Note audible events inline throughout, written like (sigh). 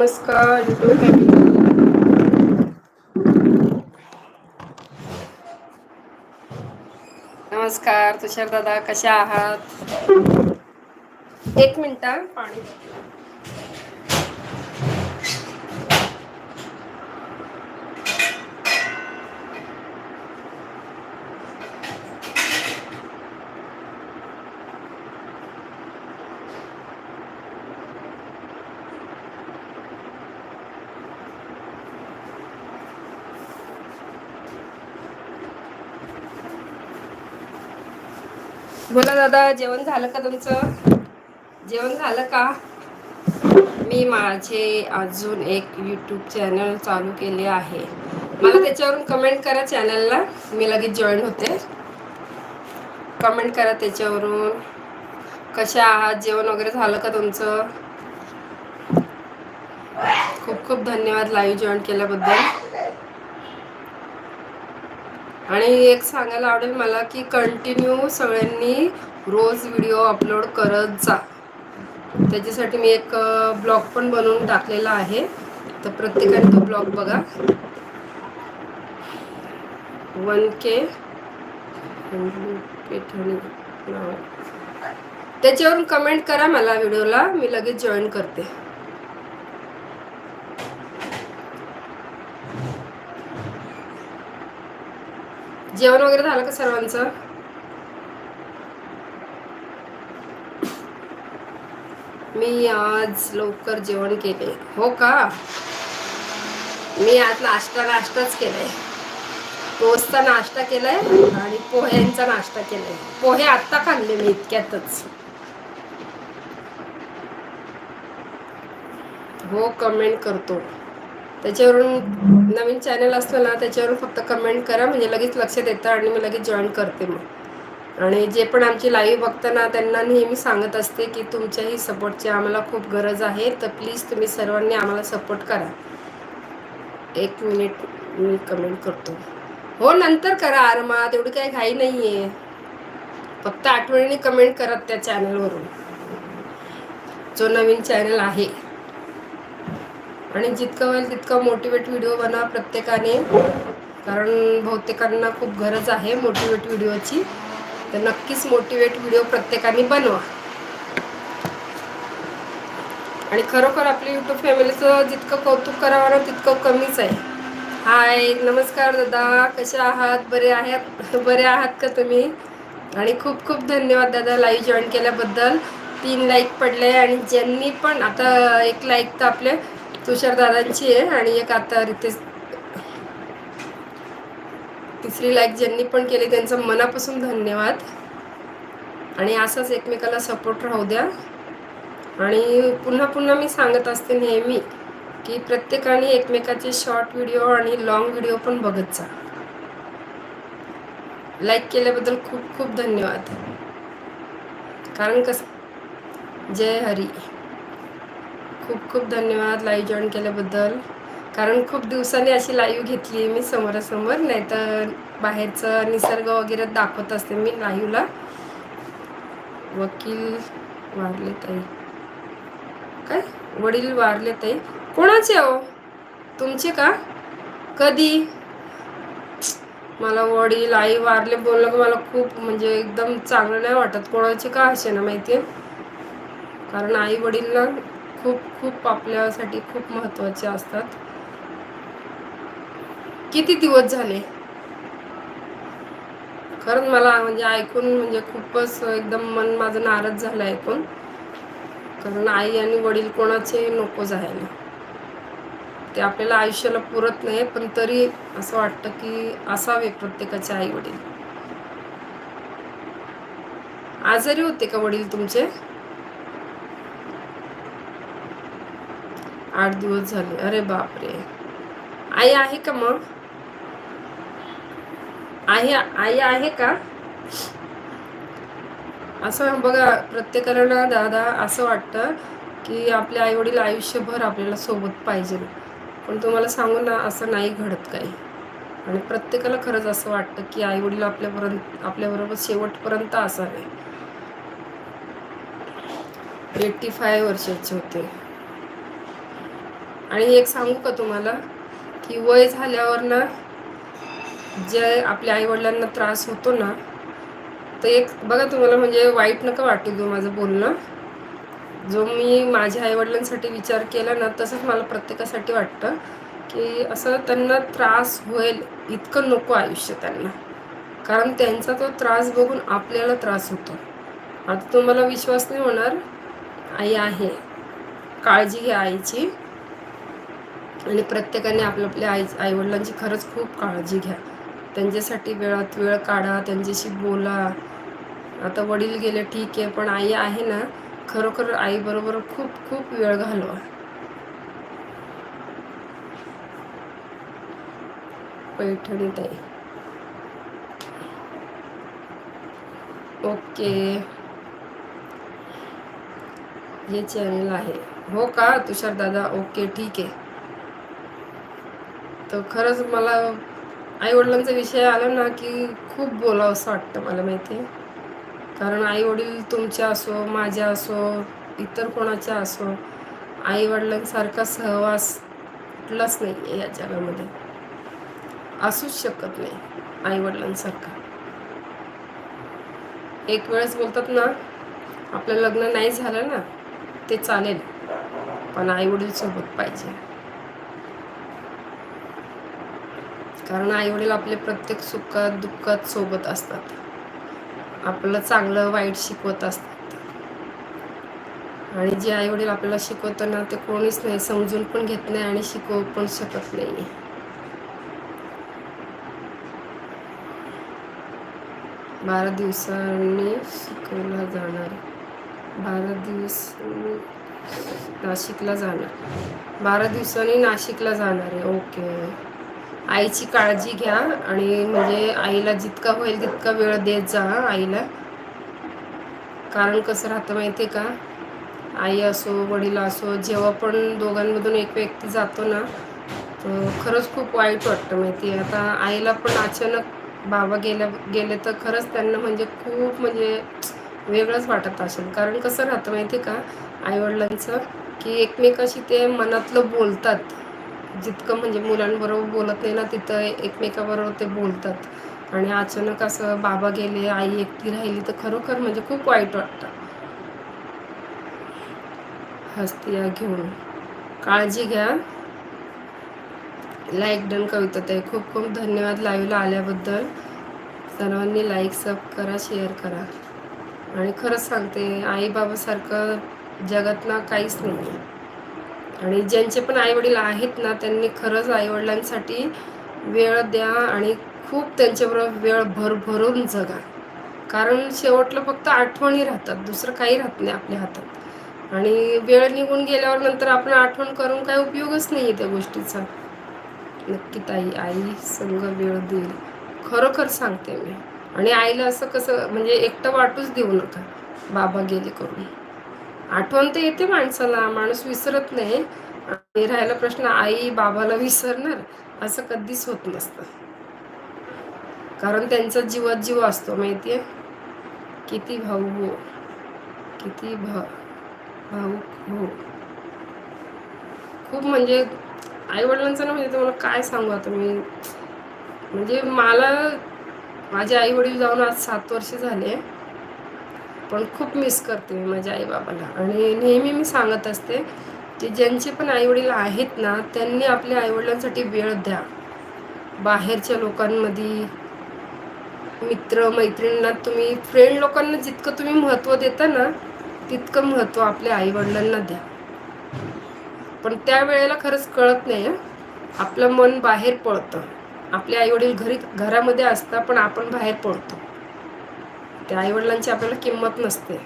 नमस्कार नमस्कार तुषार दादा कशा आहात? एक मिनिट पाणी बोला दादा जेवण झालं का तुमचं? जेवण झालं का? मी माझे अजून एक यूट्यूब चॅनल चालू केले आहे. मला त्याच्यावरून कमेंट करा चॅनलला मी लगेच जॉईन होते. कमेंट करा त्याच्यावरून. कशा आहात? जेवण वगैरे झालं का तुमचं? खूप खूप धन्यवाद लाईव्ह जॉईन केल्याबद्दल. आणि एक सांगायला आवडेल मला की कंटिन्यू सगळ्यांनी रोज व्हिडिओ अपलोड करत जा. त्याच्यासाठी मी एक ब्लॉग पण बनवून टाकलेला आहे. तर प्रत्येकाने तो ब्लॉग बघा. One K. त्याच्यावरून कमेंट करा मला व्हिडिओला. मी लगेच जॉईन करते. जेवण वगैरे झालं का सर्वांचं? मी आज लवकर जेवण केले. हो का? मी आज नाश्ता नाश्ताच केलाय. टोस्टचा नाश्ता केलाय आणि पोह्यांचा नाश्ता केलाय. पोहे आत्ता खाल्ले मी इतक्यातच. हो कमेंट करतो. त्याच्यावरून नवीन चॅनल असतो ना त्याच्यावरून फक्त कमेंट करा. म्हणजे लगेच लक्ष देतं आणि मी लगेच जॉईन करते मग. आणि जे पण आमची लाईव्ह बघताना त्यांना नेहमी सांगत असते की तुमच्याही सपोर्टची आम्हाला खूप गरज आहे तर प्लीज तुम्ही सर्वांनी आम्हाला सपोर्ट करा. एक मिनिट मी कमेंट करतो. हो नंतर करा आरामात एवढी काही घाई नाही आहे फक्त आठवणीने कमेंट करत त्या चॅनलवरून जो नवीन चॅनल आहे. आणि जितकं होईल तितकं मोटिवेट व्हिडिओ बनवा प्रत्येकाने. कारण बहुतेकांना खूप गरज आहे मोटिवेट व्हिडिओची तर नक्कीच मोटिवेट व्हिडिओ प्रत्येकाने बनवा. आणि खरोखर आपल्या युट्यूब फॅमिलीचं जितकं कौतुक करावं ना तितकं कमीच आहे. हाय नमस्कार दादा. कसे आहात? बरे आहेत? (laughs) बरे आहात का तुम्ही? आणि खूप खूप धन्यवाद दादा लाईव्ह जॉईन केल्याबद्दल. तीन लाईक पडले आणि ज्यांनी पण आता एक लाईक तर आपले तुषार दादांची आहे आणि एक आता रितेश तिसरी लाईक ज्यांनी पण केली त्यांचं मनापासून धन्यवाद. आणि असंच एकमेकाला सपोर्ट राहू द्या. आणि पुन्हा पुन्हा मी सांगत असते नेहमी की प्रत्येकाने एकमेकाचे शॉर्ट व्हिडिओ आणि लॉंग व्हिडिओ पण बघत जा. लाईक केल्याबद्दल खूप खूप धन्यवाद. कारण कस जय हरी. खूप खूप धन्यवाद लाईव्ह जॉईन केल्याबद्दल. कारण खूप दिवसांनी अशी लाईव्ह घेतली आहे मी समोरासमोर नाही तर बाहेरचं निसर्ग वगैरे दाखवत असते मी लाईव्हला. वकील वारले ताई. काय? वडील वारले ताई. कोणाचे हो तुमचे का? कधी? मला वडील आई वारले बोललं की मला खूप म्हणजे एकदम चांगलं नाही वाटत. कोणाचे का असे ना माहिती कारण आई वडील ना खूप खूप आपल्यासाठी खूप महत्त्वाचे असतात. किती दिवस झाले? खरंच मला म्हणजे ऐकून म्हणजे खूपच एकदम मन माझं नाराज झालं ऐकून. कारण आई आणि वडील कोणाचे नको जायला. ते आपल्याला आयुष्याला पुरत नाही पण तरी असं वाटतं की असावे प्रत्येकाचे आई वडील. आजारी होते का वडील तुमचे? आठ दिवस झाले. अरे बापरे. आई आहे का मग? आहे आई आहे का? असं बघा प्रत्येकाला दादा असं वाटतं की आपले आई वडील आयुष्यभर आपल्याला सोबत पाहिजे. पण तुम्हाला सांगू ना असं नाही घडत काही. आणि प्रत्येकाला खरंच असं वाटतं की आई वडील आपल्यापर्यंत आपल्याबरोबर शेवटपर्यंत असावे. एट्टी फाय वर्षाचे होते. आणि एक सांगू का तुम्हाला? की वय झाल्यावर ना जे आपल्या आईवडिलांना त्रास होतो ना तर एक बघा तुम्हाला म्हणजे वाईट नका वाटू घेऊ माझं बोलणं. जो मी माझ्या आईवडिलांसाठी विचार केला ना तसंच मला प्रत्येकासाठी वाटतं की असं त्यांना त्रास होईल इतकं नको आयुष्य त्यांना. कारण त्यांचा तो त्रास बघून आपल्याला त्रास होतो. आता तुम्हाला विश्वास नाही होणार आई आहे. काळजी घ्या आईची. आणि प्रत्येकाने आपल्या आपल्या आई आईवडिलांची खरंच खूप काळजी घ्या. त्यांच्यासाठी वेळात वेळ काढा त्यांच्याशी बोला. आता वडील गेले ठीक आहे पण आई आहे ना खरोखर आईबरोबर खूप खूप वेळ घालवा. पैठणीत आहे ओके. हे चॅनल आहे. हो का तुषार दादा? ओके ठीक आहे. तर खरंच मला आईवडिलांचा विषय आला ना की खूप बोलावं असं वाटतं मला माहिती आहे? कारण आईवडील तुमच्या असो माझ्या असो इतर कोणाच्या असो आईवडिलांसारखा सहवास कुठलाच नाही आहे या जगामध्ये. असूच शकत नाही आईवडिलांसारखा. एक वेळेस बोलतात ना आपलं लग्न नाही झालं ना ते चालेल. पण आईवडील सोबत पाहिजे. कारण आईवडील आपले प्रत्येक सुखात दुःखात सोबत असतात. आपलं चांगलं वाईट शिकवत असतात. आणि जे आईवडील आपल्याला शिकवतं ना ते कोणीच नाही समजून पण घेत नाही आणि शिकवू पण शकत नाही. बारा दिवसांनी शिकवला जाणार. बारा दिवस नाशिकला जाणार. बारा दिवसांनी नाशिकला जाणार आहे. ओके. आईची काळजी घ्या आणि म्हणजे आईला जितका होईल तितका वेळ देत जा आईला. कारण कसं राहतं माहिती आहे का? आई असो वडील असो जेव्हा पण दोघांमधून एक व्यक्ती जातो ना तर खरंच खूप वाईट वाटतं माहिती आहे आता आईला पण अचानक बाबा गेल्या गेले तर खरंच त्यांना म्हणजे खूप म्हणजे वेगळंच वाटत असेल. कारण कसं राहतं माहिती आहे का? आईवडिलांचं की एकमेकाशी ते मनातलं बोलतात. जितकं म्हणजे मुलांबरोबर बोलत नाही ना तिथं एकमेकाबरोबर ते बोलतात. आणि अचानक असं बाबा गेले आई एकटी राहिली तर खरोखर म्हणजे खूप वाईट वाटतं. हस्तिया घेऊन. काळजी घ्या. लाईक डन कविता ते खूप खूप धन्यवाद लाईव्हला आल्याबद्दल. सर्वांनी लाईक सब करा शेअर करा. आणि खरंच सांगते आई बाबासारखं जगात ना काहीच नाही आणि ज्यांचे पण आईवडील आहेत ना त्यांनी खरंच आईवडिलांसाठी वेळ द्या आणि खूप त्यांच्याबरोबर वेळ भरभरून जगा. कारण शेवटला फक्त आठवणी राहतात दुसरं काही राहत नाही आपल्या हातात. आणि वेळ निघून गेल्यावर नंतर आपण आठवण करून काय उपयोगच नाही आहे त्या गोष्टीचा. नक्की ताई आई संग वेळ देईल. खरोखर सांगते मी. आणि आईला असं कसं म्हणजे एकटं वाटूच देऊ नका. बाबा गेले करून. आठवण तर येते माणसाला माणूस विसरत नाही. आणि राहायला प्रश्न आई बाबाला विसरणार असं कधीच होत नसतं. कारण त्यांचा जीवात जीव असतो माहितीये? किती भाऊ हो किती भा भाऊ हो. खूप म्हणजे आईवडिलांचं ना म्हणजे तुम्हाला काय सांगू आता मी. म्हणजे मला माझे आई वडील जाऊन आज सात वर्ष झाले. पण खूप मिस करते मी माझ्या आईबाबाला आणि नेहमी मी सांगत असते की ज्यांचे पण आईवडील आहेत ना त्यांनी आपल्या आईवडिलांसाठी वेळ द्या. बाहेरच्या लोकांमध्ये मित्र मैत्रिणींना तुम्ही फ्रेंड लोकांना जितकं तुम्ही महत्त्व देता ना तितकं महत्त्व आपल्या आईवडिलांना द्या. पण त्या वेळेला खरंच कळत नाही आपलं मन बाहेर पळतं आपले आईवडील घरी घरामध्ये असतात पण आपण बाहेर पडतो. त्या आईवडिलांची आपल्याला किंमत नसते.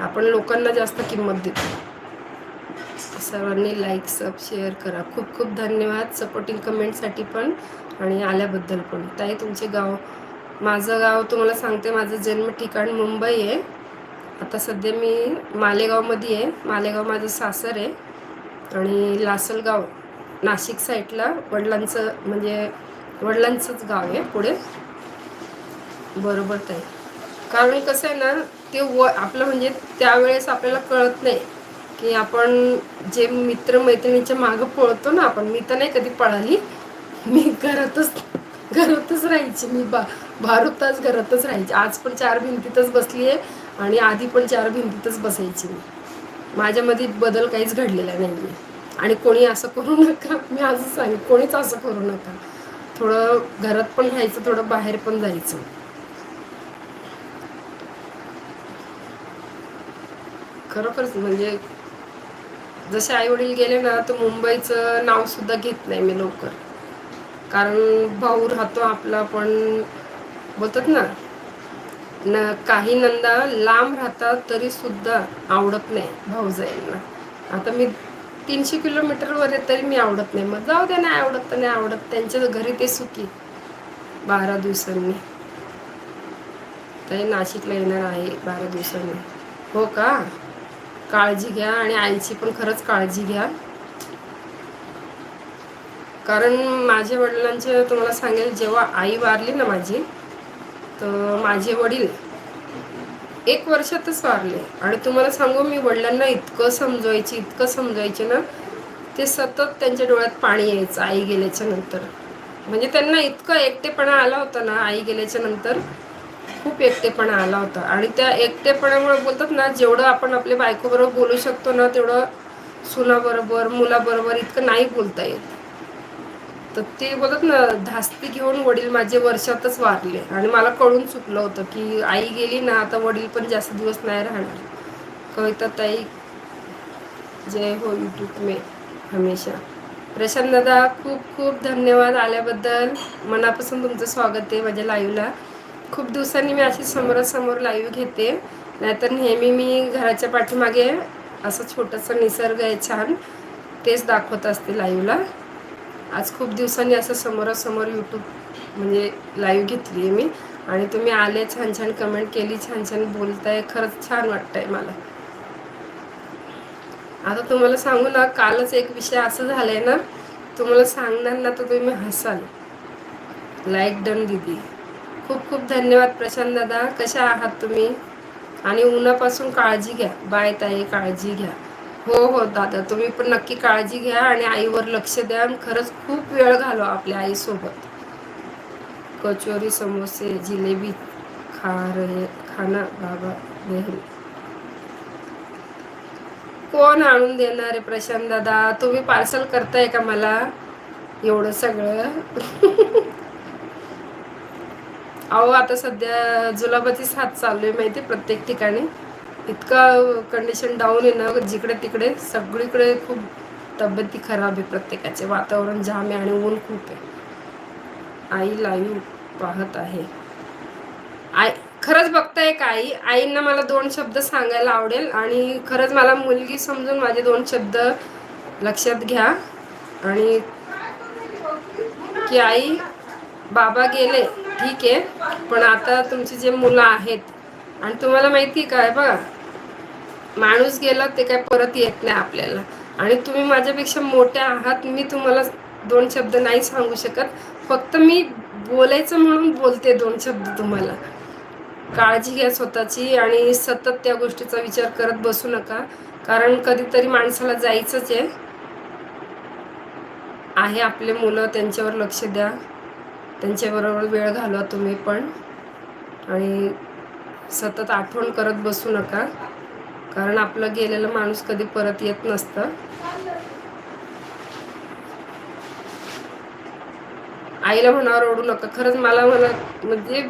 आपण लोकांना जास्त किंमत देतो. सर्वांनी लाईक सब शेअर करा. खूप खूप धन्यवाद सपोर्टिंग कमेंटसाठी पण आणि आल्याबद्दल पण. ताई तुमचे गाव माझं गाव तुम्हाला सांगते माझं जन्म ठिकाण मुंबई आहे. आता सध्या मी मालेगावमध्ये आहे. मालेगाव माझं सासर आहे. आणि लासलगाव नाशिक साईडला वडिलांचं म्हणजे वडिलांचंच गाव आहे पुढे. बरोबर ताई. कारण कसं आहे ना ते व आपलं म्हणजे त्यावेळेस आपल्याला कळत नाही की आपण जे मित्रमैत्रिणीच्या मागं पळतो ना आपण मी तर नाही कधी पळाली. मी घरातच घरातच राहायची. मी बा बारा तास घरातच राहायची. आज पण चार भिंतीतच बसली आहे आणि आधी पण चार भिंतीतच बसायची मी. माझ्यामध्ये बदल काहीच घडलेला नाही आहे आणि कोणी असं करू नका. मी असं सांग कोणीच असं करू नका. थोडं घरात पण राहायचं थोडं बाहेर पण जायचं. खरोखरच म्हणजे जसे आई वडील गेले ना तर मुंबईचं नाव सुद्धा घेत नाही मी लवकर. कारण भाऊ राहतो आपला पण बोलतात ना न काही नंदा लांब राहतात तरी सुद्धा आवडत नाही भाऊजाईंना. आता मी तीनशे किलोमीटरवर आहे तरी मी आवडत नाही. मग जाऊ दे नाही आवडत तर नाही आवडत. त्यांच्या घरी ते सुखी. बारा दिवसांनी. ते नाशिकला येणार आहे बारा दिवसांनी. हो का? काळजी घ्या आणि आईची पण खरंच काळजी घ्या. कारण माझ्या वडिलांचे तुम्हाला सांगेल जेव्हा आई वारली ना माझी तर माझे वडील एक वर्षातच वारले. आणि तुम्हाला सांगू मी वडिलांना इतकं समजवायची इतकं समजवायचे ना ते सतत त्यांच्या डोळ्यात पाणी यायचं आई गेल्याच्यानंतर. म्हणजे त्यांना इतकं एकटेपणा आला होता ना आई गेल्याच्यानंतर खूप एकटेपणा आला होता. आणि त्या एकटेपणामुळे बोलतात ना जेवढं आपण आपल्या बायकोबरोबर बोलू शकतो ना तेवढं सुनाबरोबर मुलाबरोबर इतकं नाही बोलता येत. तर ते बोलतात ना धास्ती घेऊन वडील माझे वर्षातच वारले. आणि मला कळून चुकलं होतं की आई गेली ना आता वडील पण जास्त दिवस नाही राहणार. कविता ताई जय हो यूट्यूब मे हमेशा. प्रशांत दादा खूप खूप धन्यवाद आल्याबद्दल. मनापासून तुमचं स्वागत आहे माझ्या लाईव्हला खूप दिवसांनी मी अशी समोरासमोर लाईव्ह घेते. नाहीतर नेहमी मी घराच्या पाठीमागे असं छोटंसं निसर्ग आहे छान तेच दाखवत असते लाईव्हला आज खूप दिवसांनी असं समोरासमोर यूट्यूब म्हणजे लाईव्ह घेतली आहे मी. आणि तुम्ही आले छान छान कमेंट केली छान छान बोलताय खरंच छान वाटतंय मला. आता तुम्हाला सांगू ना कालच एक विषय असं झालाय ना तुम्हाला सांगणार ना तर तुम्ही हसाल. लाईक डन दिदी. खूप खूप धन्यवाद प्रशांत दादा. कशा आहात तुम्ही? आणि उन्हापासून काळजी घ्या. बाय ताई काळजी घ्या. हो हो दादा तुम्ही पण नक्की काळजी घ्या आणि आईवर लक्ष द्या आणि खरंच खूप वेळ घालवा आपल्या आईसोबत. कचोरी समोसे जिलेबी खा रहे खाना बाबा नेहमी कोण आणून देणार आहे प्रशांत दादा? तुम्ही पार्सल करताय का मला? एवढं सगळं. (laughs) अहो आता सध्या जुलाबाचीच हात चालू आहे माहिती प्रत्येक ठिकाणी. इतका कंडिशन डाऊन आहे ना जिकडे तिकडे सगळीकडे खूप तब्येती खराब आहे प्रत्येकाचे. वातावरण जाम आहे आणि ऊन खूप आहे. आई लाईव्ह पाहत आहे. आई खरंच बघताय का आई? आईंना मला दोन शब्द सांगायला आवडेल आणि खरंच मला मुलगी समजून माझे दोन शब्द लक्षात घ्या. आणि की आई बाबा गेले. ठीक आहे. पण आता तुमची जे मुलं आहेत आणि तुम्हाला माहिती काय बघा. माणूस गेला ते काय परत येत नाही आपल्याला. आणि तुम्ही माझ्यापेक्षा मोठ्या आहात मी तुम्हाला दोन शब्द नाही सांगू शकत. फक्त मी बोलायचं म्हणून बोलते दोन शब्द तुम्हाला. काळजी घ्या स्वतःची आणि सतत त्या गोष्टीचा विचार करत बसू नका. कारण कधीतरी माणसाला जायचंच आहे. आहे आपले मुलं त्यांच्यावर लक्ष द्या. त्यांच्याबरोबर वेळ घालवा तुम्ही पण. आणि सतत आठवण करत बसू नका. कारण आपलं गेलेलं माणूस कधी परत येत नसतं. आईला म्हणावर ओढू नका. खरंच मला म्हणा म्हणजे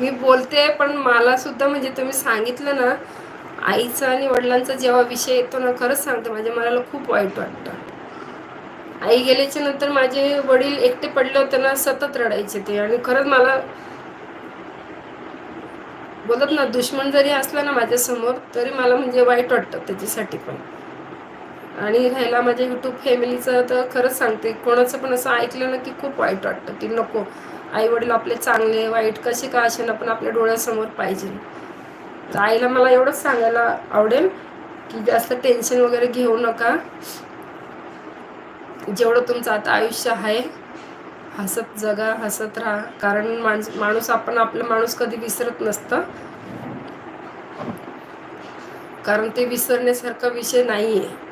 मी बोलते पण मला सुद्धा म्हणजे तुम्ही सांगितलं ना आईचा आणि वडिलांचा जेव्हा विषय येतो ना खरंच सांगते. माझ्या मनाला खूप वाईट वाटतं. आई गेल्याच्यानंतर माझे वडील एकटे पडले होते ना सतत रडायचे ते. आणि खरंच मला बोलत ना दुश्मन जरी असला ना माझ्यासमोर तरी मला म्हणजे वाईट वाटतं त्याच्यासाठी पण. आणि राहिला माझ्या युट्यूब फॅमिलीचं तर खरंच सांगते कोणाचं पण असं ऐकलं ना की खूप वाईट वाटतं की नको आई वडील आपले चांगले वाईट कसे का असे ना पण आपल्या डोळ्यासमोर पाहिजे. तर आईला मला एवढंच सांगायला आवडेल की जास्त टेन्शन वगैरे घेऊ नका. जेवढं तुमचं आता आयुष्य आहे हसत जगा हसत राहा. कारण माणूस माणूस आपण आपलं माणूस कधी विसरत नसतं. कारण ते विसरण्यासारखा विषय नाही आहे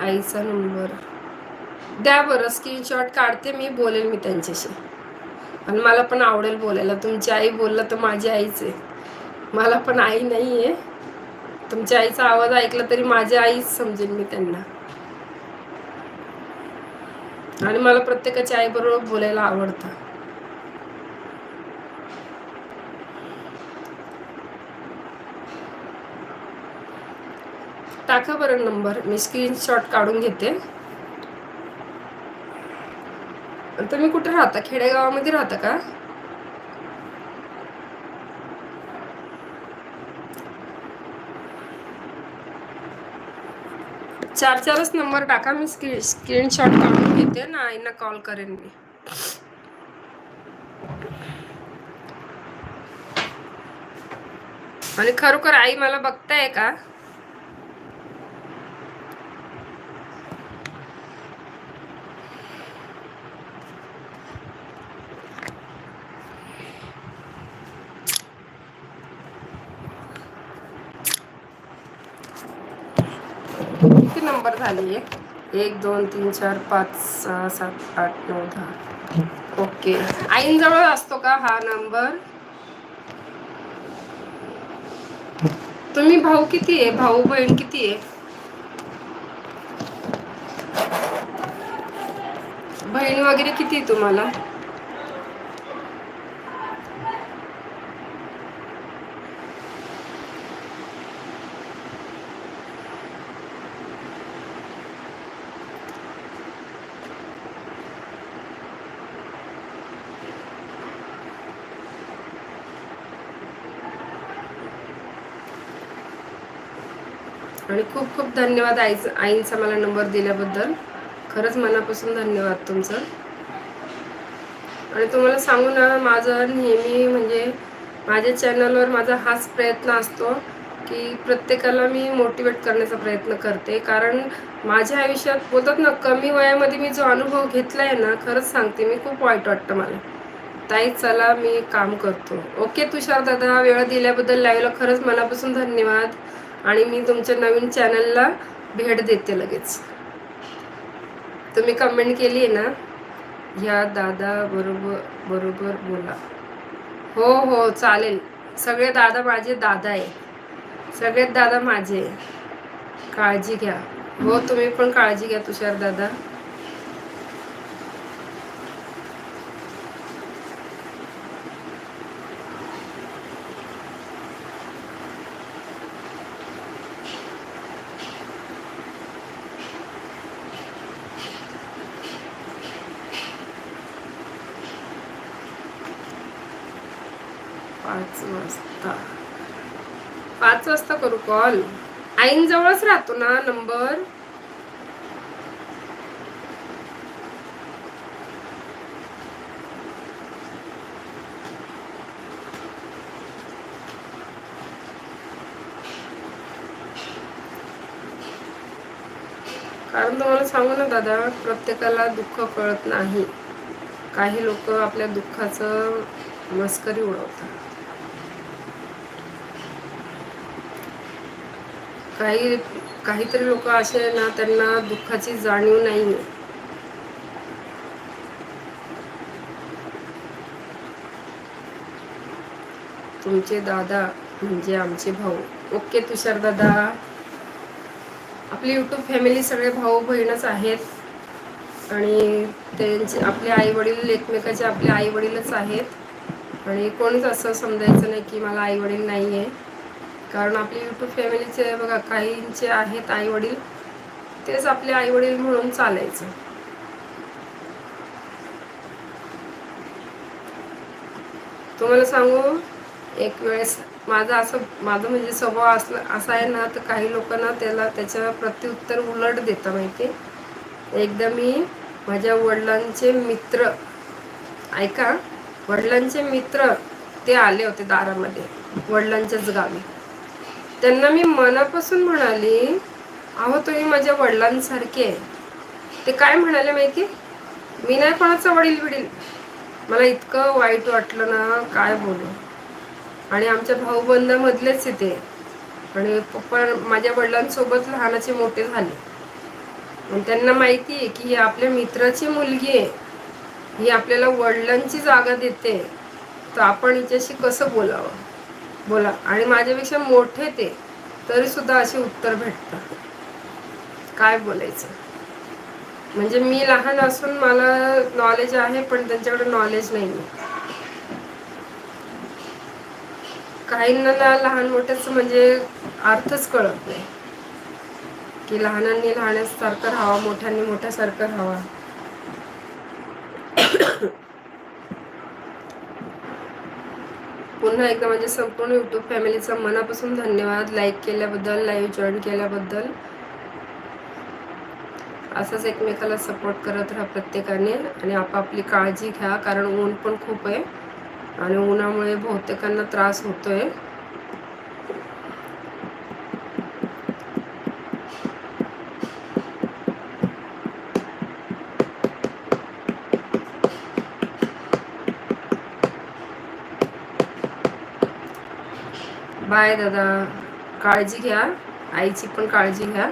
आईचा नंबर. द्या बरं स्क्रीनशॉट काढते मी बोलेल मी त्यांच्याशी. आणि मला पण आवडेल बोलायला. तुमची आई बोललं तर माझी आईच आहे. मला पण आई नाही आहे तुमच्या आईचा आवाज ऐकला तरी माझी आईच समजेल मी त्यांना. आणि मला प्रत्येकाच्या आईबरोबर बोलायला आवडतं. टाका बरं नंबर. मी स्क्रीनशॉट काढून घेते. तुम्ही कुठे राहता? खेडेगावामध्ये राहता का? चार चारच नंबर टाका मी स्क्रीन स्क्रीनशॉट काढून घेते ना आईना कॉल करेन मी. आणि खरोखर आई मला बघताय का किती नंबर झाली आहे एक दोन तीन चार पाच सहा सात आठ नऊ दहा. ओके. आईंजवळ असतो का हा नंबर? तुम्ही भाऊ किती आहे? भाऊ बहीण किती आहे? बहीण वगैरे किती आहे तुम्हाला? आणि खूप खूप धन्यवाद आईच आईंचा मला नंबर दिल्याबद्दल. खरंच मनापासून धन्यवाद तुमचं. आणि तुम्हाला सांगू ना माझं नेहमी म्हणजे माझ्या चॅनलवर माझा हाच प्रयत्न असतो की प्रत्येकाला मी मोटिवेट करण्याचा प्रयत्न करते. कारण माझ्या आयुष्यात बोलतात ना कमी वयामध्ये मी जो अनुभव घेतला आहे ना खरंच सांगते मी खूप वाईट वाटतं मला. ताई चला मी काम करतो. ओके तुषार दादा वेळ दिल्याबद्दल लाईव्हला खरंच मनापासून धन्यवाद. आणि मी तुमच्या नवीन चॅनलला भेट देते लगेच. तुम्ही कमेंट केली आहे ना? ह्या दादा बरोबर बरोबर बोला. हो हो चालेल. सगळे दादा माझे दादा आहे. सगळेच दादा माझे काळजी घ्या. हो तुम्ही पण काळजी घ्या तुषार दादा पाच वाजता. पाच वाजता करू कॉल आईंजवळच राहतो ना नंबर कारण तुम्हाला सांगू ना दादा प्रत्येकाला दुःख कळत नाही. काही लोक आपल्या दुःखाचं मस्करी उडवतात. काही काहीतरी लोक असे आहे ना त्यांना दुःखाची जाणीव नाही आहे. तुमचे दादा म्हणजे आमचे भाऊ. ओके तुषार दादा. आपली युट्यूब फॅमिली सगळे भाऊ बहीणच आहेत. आणि त्यांचे आपले आई वडील एकमेकाचे आपले आई वडीलच आहेत. आणि कोणीच असं समजायचं नाही की मला आई वडील नाही आहे कारण आपली यूट्यूब फॅमिलीचे बघा काहींचे आहेत आई वडील तेच आपले आई वडील म्हणून चालायचं. तुम्हाला सांगू एक वेळेस माझा असं माझं म्हणजे स्वभाव असला असा आहे ना तर काही लोकांना त्याला त्याच्या प्रत्युत्तर उलट देतं माहिती. एकदा मी माझ्या वडिलांचे मित्र ऐका वडिलांचे मित्र ते आले होते दारामध्ये वडिलांच्याच गावी. त्यांना मी मनापासून म्हणाली अहो तुम्ही माझ्या वडिलांसारखे आहे. ते काय म्हणाले माहिती? मी नाही कोणाचा वडील बिडील. मला इतकं वाईट वाटलं ना काय बोलू? आणि आमच्या भाऊबंधामधलेच आहे ते. आणि पप्पा माझ्या वडिलांसोबत लहानाचे मोठे झाले. आणि त्यांना माहिती आहे की ही आपल्या मित्राची मुलगी आहे. ही आपल्याला वडिलांची जागा देते. तर आपण हिच्याशी कसं बोलावं? बोला. आणि माझ्यापेक्षा मोठे ते तरी सुद्धा असे उत्तर भेटतात. काय बोलायचं? म्हणजे मी लहान असून मला नॉलेज आहे पण त्यांच्याकडे नॉलेज नाही काहींना लहान मोठ्याच म्हणजे अर्थच कळत नाही. की लहानांनी लहानासारखं राहावा मोठ्यांनी मोठ्यासारखं राहावा. पुन्हा एकदा माझ्या संपूर्ण यूट्यूब फॅमिलीचा मनापासून धन्यवाद. लाईक केल्याबद्दल लाईव्ह जॉईन केल्याबद्दल. असंच एकमेकाला सपोर्ट करत राहा प्रत्येकाने आणि आपापली काळजी घ्या कारण ऊन पण खूप आहे आणि उन्हामुळे बहुतेकांना त्रास होतो आहे बाय दादा. काळजी घ्या. आईची पण काळजी घ्या.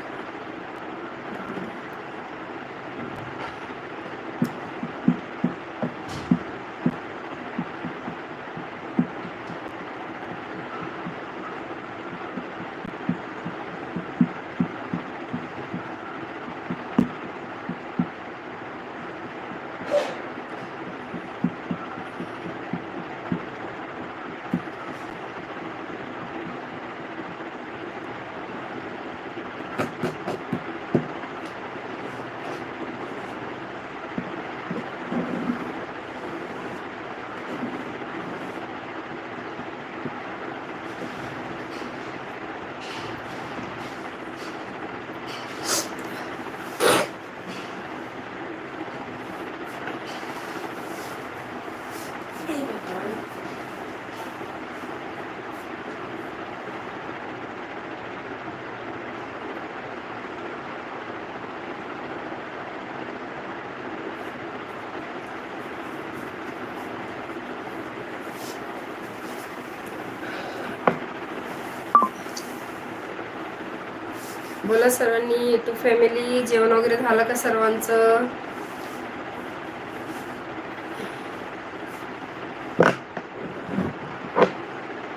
बोला सर्वांनी टू फॅमिली जेवण वगैरे झालं का सर्वांचं?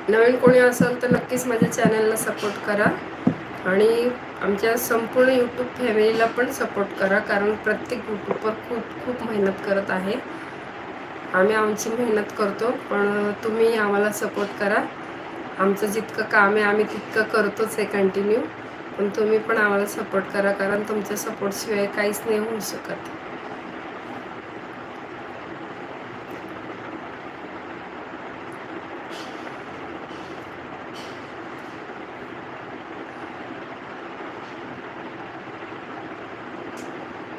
नवीन कोणी असेल तर नक्कीच माझ्या चॅनलला सपोर्ट करा आणि आमच्या संपूर्ण यूट्यूब फॅमिलीला पण सपोर्ट करा कारण प्रत्येक यूट्यूबवर खूप खूप मेहनत करत आहे. आम्ही आमची मेहनत करतो पण तुम्ही आम्हाला सपोर्ट करा. आमचं जितकं काम आहे आम्ही तितकं करतोच आहे कंटिन्यू पण तुम्ही पण आम्हाला सपोर्ट करा कारण तुमच्या सपोर्टशिवाय काहीच नाही होऊ शकत.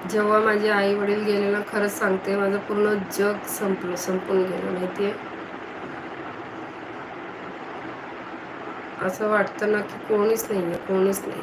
जेव्हा माझे आई वडील गेले ना खरंच सांगते माझं पूर्ण जग संपलं संपून गेलं माहिती आहे असं वाटतं ना की कोणीच नाही आहे कोणीच नाही